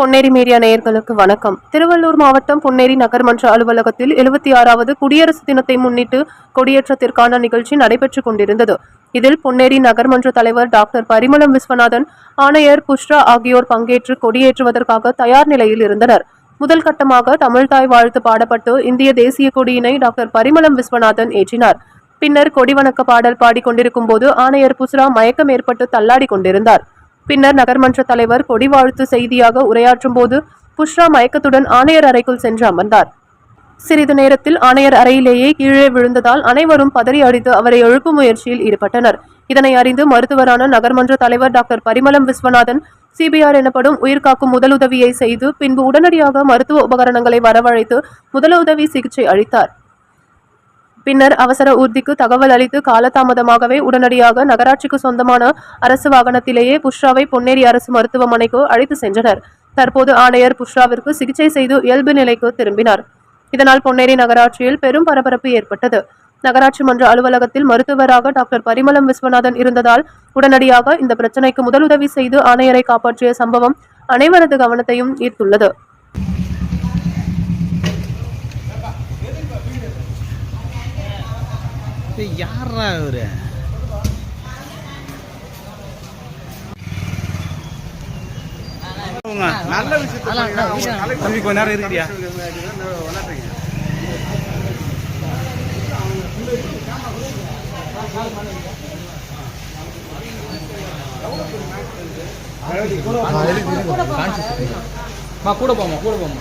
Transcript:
Ponneri media நேயர்களுக்கு வணக்கம். திருவள்ளூர் மாவட்டம் பொன்னேரி நகர்மன்ற அலுவலகத்தில் எழுபத்தி ஆறாவது குடியரசு தினத்தை முன்னிட்டு கொடியேற்றத்திற்கான நிகழ்ச்சி நடைபெற்றுக் கொண்டிருந்தது. இதில் பொன்னேரி நகர்மன்ற தலைவர் டாக்டர் பரிமளம் விஸ்வநாதன் ஆணையர் புஷ்ரா ஆகியோர் பங்கேற்று கொடியேற்றுவதற்காக தயார் நிலையில் இருந்தனர். முதல் கட்டமாக தமிழ்தாய் வாழ்த்து பாடப்பட்டு இந்திய தேசிய கொடியினை டாக்டர் பரிமளம் விஸ்வநாதன் ஏற்றினார். பின்னர் கொடிவணக்க பாடல் பாடிக் கொண்டிருக்கும் போது ஆணையர் புஸ்ரா மயக்கம் ஏற்பட்டு தள்ளாடி கொண்டிருந்தார். பின்னர் நகர்மன்ற தலைவர் கொடி வாழ்த்து செய்தியாக உரையாற்றும் போது புஷ்ரா மயக்கத்துடன் ஆணையர் அறைக்குள் சென்று அமர்ந்தார். சிறிது நேரத்தில் ஆணையர் அறையிலேயே கீழே விழுந்ததால் அனைவரும் பதறி அடித்து அவரை எழுப்பும் முயற்சியில் ஈடுபட்டனர். இதனை அறிந்து மருத்துவரான நகர்மன்ற தலைவர் டாக்டர் பரிமளம் விஸ்வநாதன் சிபிஆர் எனப்படும் உயிர்காக்கும் முதலுதவியை செய்து பின்பு உடனடியாக மருத்துவ உபகரணங்களை வரவழைத்து முதலுதவி சிகிச்சை அளித்தார். பின்னர் அவசர ஊர்திக்கு தகவல் அளித்து காலதாமதமாகவே உடனடியாக நகராட்சிக்கு சொந்தமான அரசு வாகனத்திலேயே புஷ்ராவை பொன்னேரி அரசு மருத்துவமனைக்கு அழைத்து சென்றனர். தற்போது ஆணையர் புஷ்ராவிற்கு சிகிச்சை செய்து இயல்பு நிலைக்கு திரும்பினார். இதனால் பொன்னேரி நகராட்சியில் பெரும் பரபரப்பு ஏற்பட்டது. நகராட்சி மன்ற அலுவலகத்தில் மருத்துவராக டாக்டர் பரிமளம் விஸ்வநாதன் இருந்ததால் உடனடியாக இந்த பிரச்சனைக்கு முதலுதவி செய்து ஆணையரை காப்பாற்றிய சம்பவம் அனைவரது கவனத்தையும் ஈர்த்துள்ளது. யார்ரா இவரு? நல்ல தம்பி கொஞ்ச நேரம் இருக்கியா மா கூட போமா கூட போமா